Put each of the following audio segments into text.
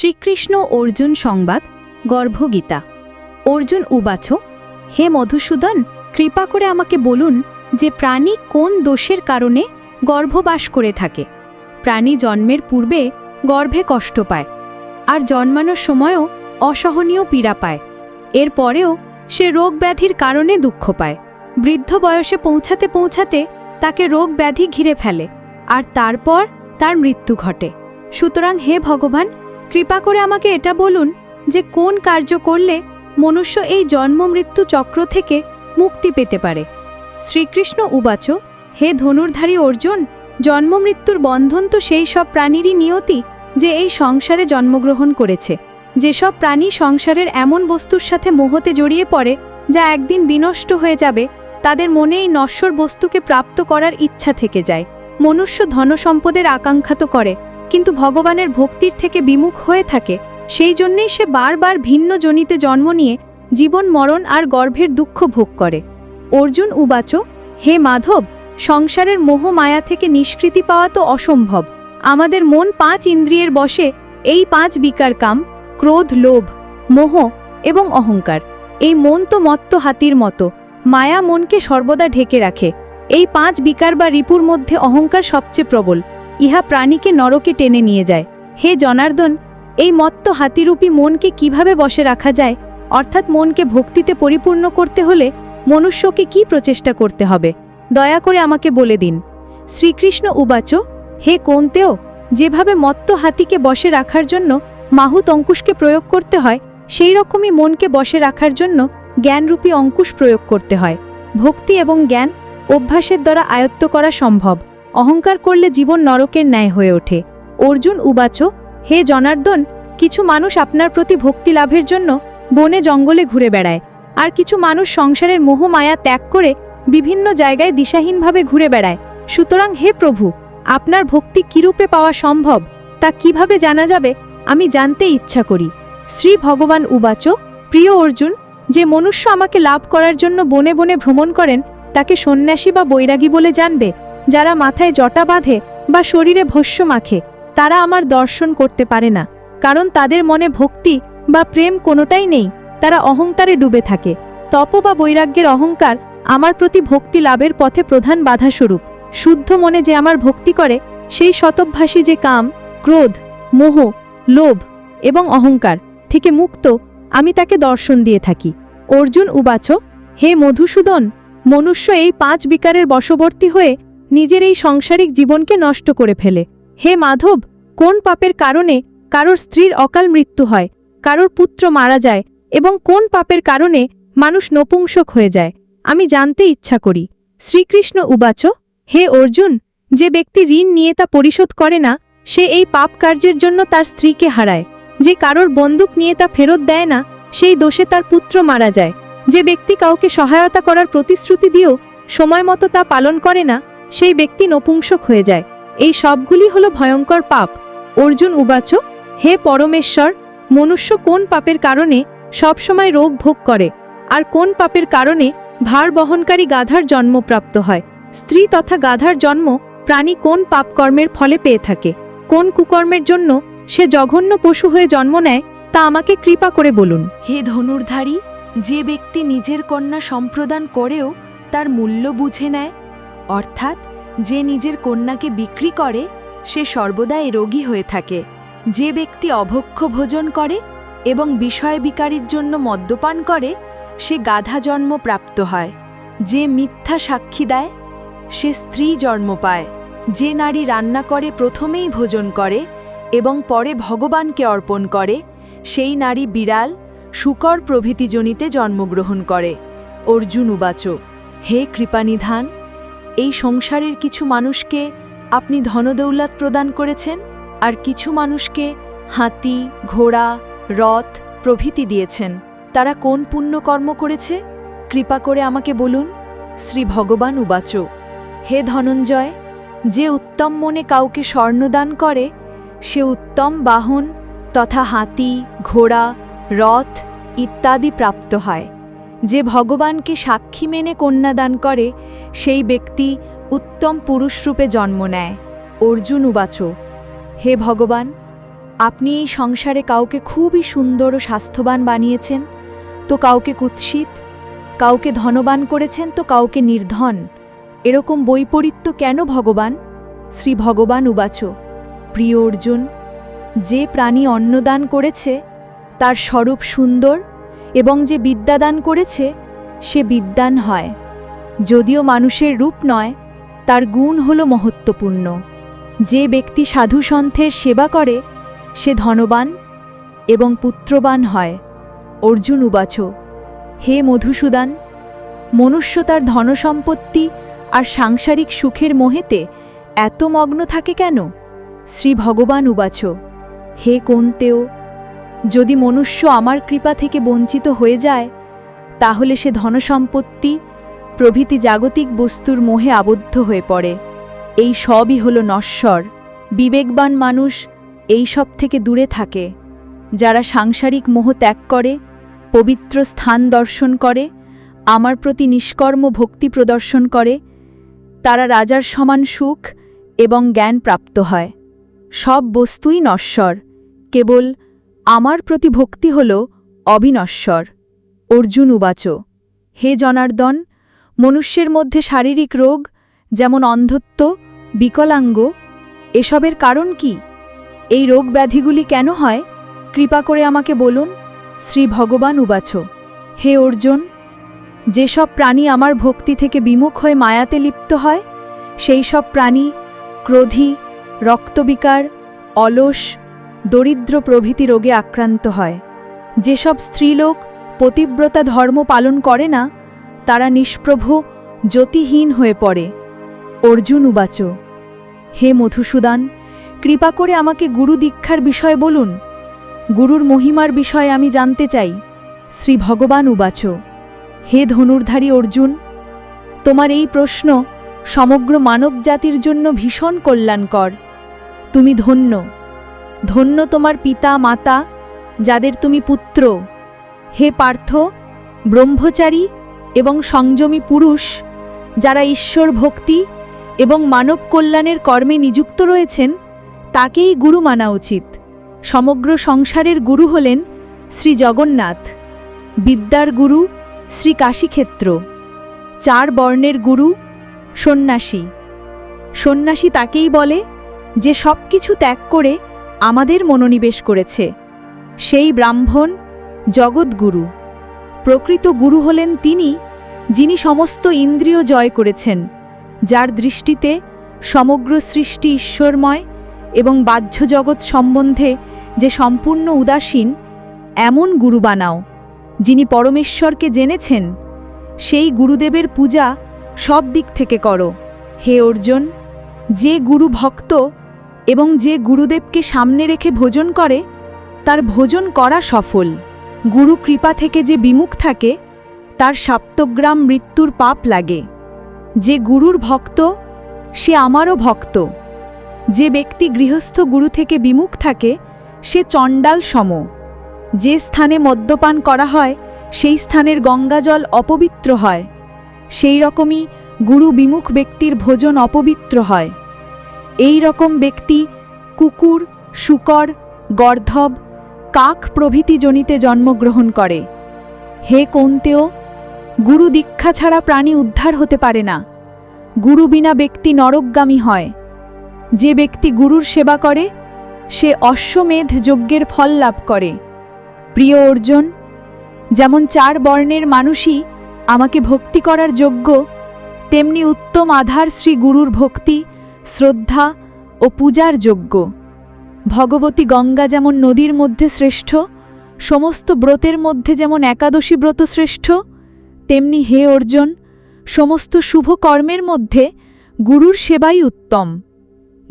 শ্রীকৃষ্ণ অর্জুন সংবাদ, গর্ভগীতা। অর্জুন উবাচ, হে মধুসূদন, কৃপা করে আমাকে বলুন যে প্রাণী কোন দোষের কারণে গর্ভবাস করে থাকে। প্রাণী জন্মের পূর্বে গর্ভে কষ্ট পায়, আর জন্মানোর সময়ও অসহনীয় পীড়া পায়। এরপরেও সে রোগ ব্যাধির কারণে দুঃখ পায়। বৃদ্ধ বয়সে পৌঁছাতে পৌঁছাতে তাকে রোগ ব্যাধি ঘিরে ফেলে, আর তারপর তার মৃত্যু ঘটে। সুতরাং হে ভগবান কৃপা করে আমাকে এটা বলুন যে কোন কার্য করলে মনুষ্য এই জন্ম মৃত্যু চক্র থেকে মুক্তি পেতে পারে? শ্রীকৃষ্ণ উবাচ, হে ধনুর্ধারী অর্জুন, জন্ম মৃত্যুর বন্ধন তো সেই সব প্রাণীরই নিয়তি যে এই সংসারে জন্মগ্রহণ করেছে। যেসব প্রাণী সংসারের এমন বস্তুর সাথে মোহতে জড়িয়ে পড়ে যা একদিন বিনষ্ট হয়ে যাবে, তাদের মনে এই নশ্বর বস্তুকে প্রাপ্ত করার ইচ্ছা থেকে যায়। মনুষ্য ধনসম্পদের আকাঙ্ক্ষা তো করে কিন্তু ভগবানের ভক্তির থেকে বিমুখ হয়ে থাকে, সেই জন্যেই সে বারবার ভিন্ন জনিতে জন্ম নিয়ে জীবন মরণ আর গর্ভের দুঃখ ভোগ করে। অর্জুন উবাচ, হে মাধব, সংসারের মোহ মায়া থেকে নিষ্কৃতি পাওয়া তো অসম্ভব। আমাদের মন পাঁচ ইন্দ্রিয়ের বসে এই পাঁচ বিকার কাম, ক্রোধ, লোভ, মোহ এবং অহংকার। এই মন তো মত্ত হাতির মতো, মায়া মনকে সর্বদা ঢেকে রাখে। এই পাঁচ বিকার বা রিপুর মধ্যে অহংকার সবচেয়ে প্রবল। ইহা প্রাণীকে নরকে টেনে নিয়ে যায়। হে জনার্দন, এই মত্ত হাতিরূপী মনকে কীভাবে বসে রাখা যায়? অর্থাৎ মনকে ভক্তিতে পরিপূর্ণ করতে হলে মনুষ্যকে কি প্রচেষ্টা করতে হবে? দয়া করে আমাকে বলে দিন। শ্রীকৃষ্ণ উবাচ, হে কোনতেও, যেভাবে মত্ত হাতিকে বসে রাখার জন্য মাহুত অঙ্কুশকে প্রয়োগ করতে হয়, সেই রকমই মনকে বসে রাখার জন্য জ্ঞানরূপী অঙ্কুশ প্রয়োগ করতে হয়। ভক্তি এবং জ্ঞান অভ্যাসের দ্বারা আয়ত্ত করা সম্ভব। অহংকার করলে জীবন নরকের ন্যায় হয়ে ওঠে। অর্জুন উবাচ, হে জনার্দন, কিছু মানুষ আপনার প্রতি ভক্তি লাভের জন্য বনে জঙ্গলে ঘুরে বেড়ায়, আর কিছু মানুষ সংসারের মোহ মায়া ত্যাগ করে বিভিন্ন জায়গায় দিশাহীনভাবে ঘুরে বেড়ায়। সুতরাং হে প্রভু, আপনার ভক্তি কিরূপে পাওয়া সম্ভব, তা কীভাবে জানা যাবে, আমি জানতে ইচ্ছা করি। শ্রী ভগবান উবাচ, প্রিয় অর্জুন, যে মনুষ্য আমাকে লাভ করার জন্য বনে বনে ভ্রমণ করেন, তাকে সন্ন্যাসী বা বৈরাগী বলে জানবে যারা মাথায় জটা বাঁধে বা শরীরে ভস্য মাখে, তারা আমার দর্শন করতে পারে না, কারণ তাদের মনে ভক্তি বা প্রেম কোনোটাই নেই, তারা অহংকারে ডুবে থাকে। তপ বা বৈরাগ্যের অহংকার আমার প্রতি ভক্তি লাভের পথে প্রধান বাধাস্বরূপ। শুদ্ধ মনে যে আমার ভক্তি করে, সেই শতভ্যাসী যে কাম, ক্রোধ, মোহ, লোভ এবং অহংকার থেকে মুক্ত, আমি তাকে দর্শন দিয়ে থাকি। অর্জুন উবাচ, হে মধুসূদন, মনুষ্য এই পাঁচ বিকারের বশবর্তী হয়ে নিজের এই সংসারিক জীবনকে নষ্ট করে ফেলে। হে মাধব, কোন পাপের কারণে কারোর স্ত্রীর অকাল মৃত্যু হয়, কারোর পুত্র মারা যায় এবং কোন পাপের কারণে মানুষ নপুংসক হয়ে যায়, আমি জানতে ইচ্ছা করি। শ্রীকৃষ্ণ উবাচ, হে অর্জুন, যে ব্যক্তি ঋণ নিয়ে তা পরিশোধ করে না, সে এই পাপ কার্যের জন্য তার স্ত্রীকে হারায়। যে কারোর বন্দুক নিয়ে তা ফেরত দেয় না, সেই দোষে তার পুত্র মারা যায়। যে ব্যক্তি কাউকে সহায়তা করার প্রতিশ্রুতি দিয়েও সময় মতো তা পালন করে না সেই ব্যক্তি নপুংসক হয়ে যায়। এই সবগুলি হল ভয়ঙ্কর পাপ। অর্জুন উবাচ, হে পরমেশ্বর, মনুষ্য কোন পাপের কারণে সবসময় রোগ ভোগ করে? আর কোন পাপের কারণে ভার বহনকারী গাধার জন্মপ্রাপ্ত হয়? স্ত্রী তথা গাধার জন্ম প্রাণী কোন পাপকর্মের ফলে পেয়ে থাকে? কোন কুকর্মের জন্য সে জঘন্য পশু হয়ে জন্ম নেয়, তা আমাকে কৃপা করে বলুন। হে ধনুর্ধারী, যে ব্যক্তি নিজের কন্যা সম্প্রদান করেও তার মূল্য বুঝে নেয় অর্থাৎ যে নিজের কন্যাকে বিক্রি করে, সে সর্বদাই রোগী হয়ে থাকে। যে ব্যক্তি অভক্ষ ভোজন করে এবং বিষয় বিকারীর জন্য মদ্যপান করে, সে গাধা জন্ম প্রাপ্ত হয়। যে মিথ্যা সাক্ষী দেয়, সে স্ত্রী জন্ম পায়। যে নারী রান্না করে প্রথমেই ভোজন করে এবং পরে ভগবানকে অর্পণ করে, সেই নারী বিড়াল, শুকর প্রভৃতিজনিতে জন্মগ্রহণ করে। অর্জুন উবাচ, হে কৃপানিধান এই সংসারের কিছু মানুষকে আপনি ধনদৌলাত প্রদান করেছেন আর কিছু মানুষকে হাতি, ঘোড়া, রথ প্রভৃতি দিয়েছেন। তারা কোন পুণ্যকর্ম করেছে? কৃপা করে আমাকে বলুন, শ্রী ভগবান উবাচ। হে ধনঞ্জয়, যে উত্তম মনে কাউকে স্বর্ণদান করে, সে উত্তম বাহন তথা হাতি, ঘোড়া, রথ ইত্যাদি প্রাপ্ত হয়। যে ভগবানকে সাক্ষী মেনে কন্যাদান করে, সেই ব্যক্তি উত্তম পুরুষরূপে জন্ম নেয়। অর্জুন উবাচ, হে ভগবান, আপনি এই সংসারে কাউকে খুবই সুন্দর ও স্বাস্থ্যবান বানিয়েছেন, তো কাউকে কুৎসিত, কাউকে ধনবান করেছেন, তো কাউকে নির্ধন। এরকম বৈপরীত্য কেন ভগবান? শ্রী ভগবান উবাচ, প্রিয় অর্জুন, যে প্রাণী অন্নদান করেছে, তার স্বরূপ সুন্দর এবং যে বিদ্যাদান করেছে, সে বিদ্যান হয়। যদিও মানুষের রূপ নয়, তার গুণ হল মহত্বপূর্ণ। যে ব্যক্তি সাধুসন্থের সেবা করে, সে ধনবান এবং পুত্রবান হয়। অর্জুন উবাচ, হে মধুসূদন, মনুষ্য তার ধনসম্পত্তি আর সাংসারিক সুখের মোহেতে এত মগ্ন থাকে কেন? শ্রী ভগবান উবাচ, হে কোন্তেও যদি মনুষ্য আমার কৃপা থেকে বঞ্চিত হয়ে যায়, তাহলে সে ধনসম্পত্তি, প্রভৃতি জাগতিক বস্তুর মোহে আবদ্ধ হয়ে পড়ে। এই সবই হল নশ্বর। বিবেকবান মানুষ এই সব থেকে দূরে থাকে। যারা সাংসারিক মোহ ত্যাগ করে, পবিত্র স্থান দর্শন করে, আমার প্রতি নিষ্কর্ম ভক্তি প্রদর্শন করে, তারা রাজার সমান সুখ এবং জ্ঞান প্রাপ্ত হয়। সব বস্তুই নশ্বর। কেবল আমার প্রতি ভক্তি হল অবিনশ্বর। অর্জুন উবাচ। হে জনার্দন, মনুষ্যের মধ্যে শারীরিক রোগ, যেমন অন্ধত্ব, বিকলাঙ্গ, এসবের কারণ কি? এই রোগ ব্যাধিগুলি কেন হয়? কৃপা করে আমাকে বলুন, শ্রী ভগবান উবাচ। হে অর্জুন, যেসব প্রাণী আমার ভক্তি থেকে বিমুখ হয়ে মায়াতে লিপ্ত হয়, সেই সব প্রাণী, ক্রোধী, রক্তবিকার, অলস দরিদ্র প্রভৃতি রোগে আক্রান্ত হয়। যেসব স্ত্রীলোক পতিব্রতা ধর্ম পালন করে না, তারা নিষ্প্রভ, জ্যোতিহীন হয়ে পড়ে। অর্জুন উবাচ। হে মধুসূদন, কৃপা করে আমাকে গুরু দীক্ষার বিষয় বলুন। গুরুর মহিমার বিষয়ে আমি জানতে চাই। শ্রী ভগবান উবাচ। হে ধনুর্ধারী অর্জুন, তোমার এই প্রশ্ন সমগ্র মানব জাতির জন্য ভীষণ কল্যাণকর। তুমি ধন্য। ধন্য তোমার পিতা, মাতা, যাদের তুমি পুত্র। হে পার্থ, ব্রহ্মচারী এবং সংযমী পুরুষ, যারা ঈশ্বর ভক্তি এবং মানব কল্যাণের কর্মে নিযুক্ত রয়েছেন, তাকেই গুরু মানা উচিত। সমগ্র সংসারের গুরু হলেন শ্রী জগন্নাথ, বিদ্যার গুরু শ্রী কাশীক্ষেত্র, চার বর্ণের গুরু সন্ন্যাসী। সন্ন্যাসী তাকেই বলে যে সব কিছু ত্যাগ করে আমাদের মনোনিবেশ করেছে। সেই ব্রাহ্মণ জগৎগুরু। প্রকৃত গুরু হলেন তিনি, যিনি সমস্ত ইন্দ্রিয় জয় করেছেন, যার দৃষ্টিতে সমগ্র সৃষ্টি ঈশ্বরময় এবং বাহ্য জগৎ সম্বন্ধে যে সম্পূর্ণ উদাসীন, এমন গুরু বানাও, যিনি পরমেশ্বরকে জেনেছেন, সেই গুরুদেবের পূজা সব দিক থেকে করো। হে অর্জুন, যে গুরু ভক্ত এবং যে গুরুদেবকে সামনে রেখে ভোজন করে, তার ভোজন করা সফল। গুরু কৃপা থেকে যে বিমুখ থাকে, তার সাপ্তগ্রাম মৃত্যুর পাপ লাগে। যে গুরুর ভক্ত, সে আমারও ভক্ত। যে ব্যক্তি গৃহস্থ গুরু থেকে বিমুখ থাকে, সে চণ্ডাল সম। যে স্থানে মদ্যপান করা হয়, সেই স্থানের গঙ্গাজল অপবিত্র হয়। সেই রকমই গুরু বিমুখ ব্যক্তির ভোজন অপবিত্র হয়। এই রকম ব্যক্তি কুকুর, শুকর, গর্ধব, কাক প্রভৃতি জনিতে জন্মগ্রহণ করে। হে কৌন্তেয়, গুরু দীক্ষা ছাড়া প্রাণী উদ্ধার হতে পারে না। গুরু বিনা ব্যক্তি নরকগামী হয়। যে ব্যক্তি গুরুর সেবা করে, সে অশ্বমেধ যজ্ঞের ফল লাভ করে। প্রিয় অর্জুন, যেমন চার বর্ণের মানুষই আমাকে ভক্তি করার যোগ্য, তেমনি উত্তম আধার শ্রী গুরুর ভক্তি শ্রদ্ধা ও পূজার যোগ্য। ভগবতী গঙ্গা যেমন নদীর মধ্যে শ্রেষ্ঠ, সমস্ত ব্রতের মধ্যে যেমন একাদশী ব্রত শ্রেষ্ঠ, তেমনি হে অর্জুন, সমস্ত শুভ কর্মের মধ্যে গুরুর সেবাই উত্তম।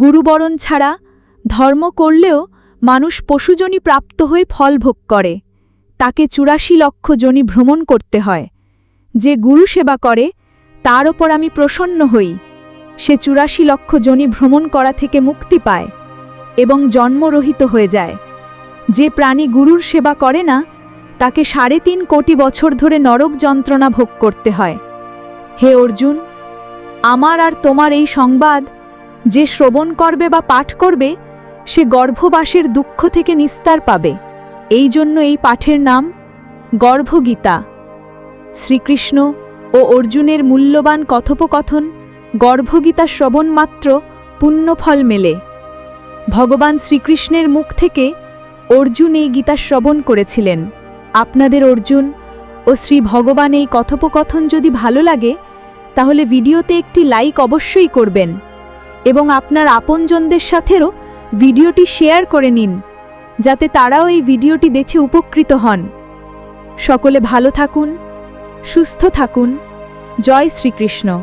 গুরুবরণ ছাড়া ধর্ম করলেও মানুষ পশুজনী প্রাপ্ত হয়ে ফল ভোগ করে। তাকে চুরাশি লক্ষ জনি ভ্রমণ করতে হয়। যে গুরু সেবা করে, তার ওপর আমি প্রসন্ন হই। সে চুরাশি লক্ষ জনি ভ্রমণ করা থেকে মুক্তি পায় এবং জন্মরহিত হয়ে যায়। যে প্রাণী গুরুর সেবা করে না, তাকে সাড়ে তিন কোটি বছর ধরে নরক যন্ত্রণা ভোগ করতে হয়। হে অর্জুন, আমার আর তোমার এই সংবাদ যে শ্রবণ করবে বা পাঠ করবে, সে গর্ভবাসের দুঃখ থেকে নিস্তার পাবে। এই জন্য এই পাঠের নাম গর্ভগীতা। শ্রীকৃষ্ণ ও অর্জুনের মূল্যবান কথোপকথন গর্ভগীতা শ্রবণ মাত্র পুণ্যফল মেলে। ভগবান শ্রীকৃষ্ণের মুখ থেকে অর্জুন এই গীতা শ্রবণ করেছিলেন। আপনাদের অর্জুন ও শ্রী ভগবান এই কথোপকথন যদি ভালো লাগে, তাহলে ভিডিওতে একটি লাইক অবশ্যই করবেন এবং আপনার আপনজনদের সাথেও ভিডিওটি শেয়ার করে নিন, যাতে তারাও এই ভিডিওটি দেখে উপকৃত হন। সকলে ভালো থাকুন, সুস্থ থাকুন। জয় শ্রীকৃষ্ণ।